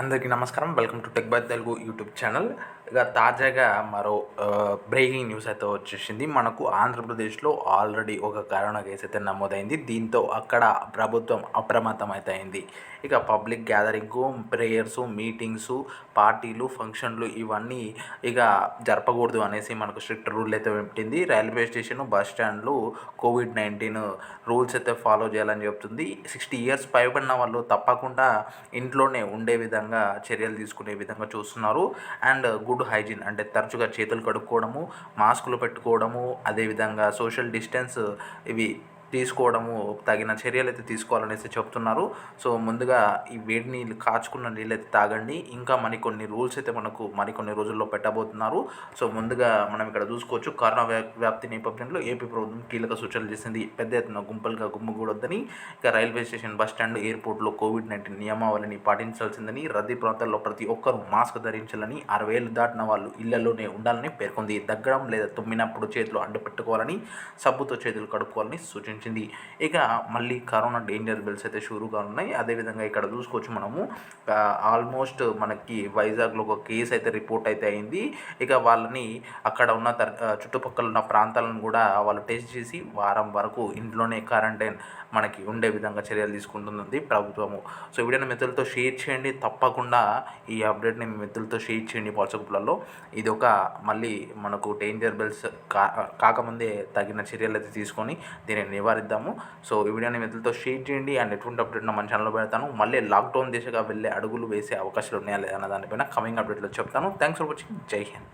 అందరికీ నమస్కారం. Welcome to tech by Telugu YouTube channel. ఇక తాజాగా మరో బ్రేకింగ్ న్యూస్ అయితే వచ్చేసింది. మనకు ఆంధ్రప్రదేశ్లో ఆల్రెడీ ఒక కరోనా కేసు అయితే నమోదైంది. దీంతో అక్కడ ప్రభుత్వం అప్రమత్తం అయితే అయింది. ఇక పబ్లిక్ గ్యాదరింగ్ ప్రేయర్సు మీటింగ్స్ పార్టీలు ఫంక్షన్లు ఇవన్నీ ఇక జరపకూడదు అనేసి మనకు స్ట్రిక్ట్ రూల్ అయితే పెట్టింది. రైల్వే స్టేషన్ బస్ స్టాండ్లు కోవిడ్ నైన్టీన్ రూల్స్ అయితే ఫాలో చేయాలని చెప్తుంది. సిక్స్టీ ఇయర్స్ పైబడిన వాళ్ళు తప్పకుండా ఇంట్లోనే ఉండే విధంగా చర్యలు తీసుకునే విధంగా చూస్తున్నారు. అండ్ గుడ్ హైజీన్ అంటే తరచుగా చేతులు కడుక్కోవడము మాస్కులు పెట్టుకోవడము అదేవిధంగా సోషల్ డిస్టెన్స్ ఇవి తీసుకోవడము తగిన చర్యలు అయితే తీసుకోవాలనేసి చెప్తున్నారు. సో ముందుగా ఈ వేడి నీళ్ళు కాచుకున్న నీళ్ళు అయితే తాగండి. ఇంకా మరికొన్ని రూల్స్ అయితే మనకు మరికొన్ని రోజుల్లో పెట్టబోతున్నారు. సో ముందుగా మనం ఇక్కడ చూసుకోవచ్చు. కరోనా వ్యాప్తి నేపథ్యంలో ఏపీ ప్రభుత్వం కీలక సూచనలు చేసింది. పెద్ద ఎత్తున గుంపలుగా గుమ్మకూడొద్దని ఇక రైల్వే స్టేషన్ బస్ స్టాండ్ ఎయిర్పోర్ట్లో కోవిడ్ నైన్టీన్ నియమావళిని పాటించాల్సిందని రద్దీ ప్రాంతాల్లో ప్రతి ఒక్కరూ మాస్క్ ధరించాలని అరవై ఏళ్ళు దాటిన వాళ్ళు ఇళ్ళలోనే ఉండాలని పేర్కొంది. దగ్గడం లేదా తుమ్మినప్పుడు చేతులు అడ్డు పెట్టుకోవాలని సబ్బుతో చేతులు కడుక్కోవాలని సూచించింది ఇక మళ్ళీ కరోనా డేంజర్ బెల్స్ అయితే షురుగా ఉన్నాయి. అదేవిధంగా ఇక్కడ చూసుకోవచ్చు మనము. ఆల్మోస్ట్ మనకి వైజాగ్లో ఒక కేసు అయితే రిపోర్ట్ అయితే అయింది. ఇక వాళ్ళని అక్కడ ఉన్న తర్- చుట్టుపక్కల ఉన్న ప్రాంతాలను కూడా వాళ్ళు టెస్ట్ చేసి వారం వరకు ఇంట్లోనే క్వారంటైన్ మనకి ఉండే విధంగా చర్యలు తీసుకుంటుంది ప్రభుత్వము. సో ఈ వీడియోని మిత్రులతో షేర్ చేయండి. తప్పకుండా ఈ అప్డేట్ని మిత్రులతో షేర్ చేయండి వాట్సాప్లలో ఇది ఒక మళ్ళీ మనకు డేంజర్ బెల్స్ కా కాకముందే తగిన చర్యలు అయితే తీసుకొని దీనిని నివారిద్దాము. సో ఈ వీడియోని మిత్రులతో షేర్ చేయండి. అండ్ ఎటువంటి అప్డేట్ మన ఛానల్లో పెడతాను. మళ్ళీ లాక్డౌన్ దిశగా వెళ్ళే అడుగులు వేసే అవకాశాలు ఉన్నాయా లేదా అన్న దానిపైన కమింగ్ అప్డేట్లో చెప్తాను. థ్యాంక్స్ ఫర్ వాచింగ్ జై హింద్.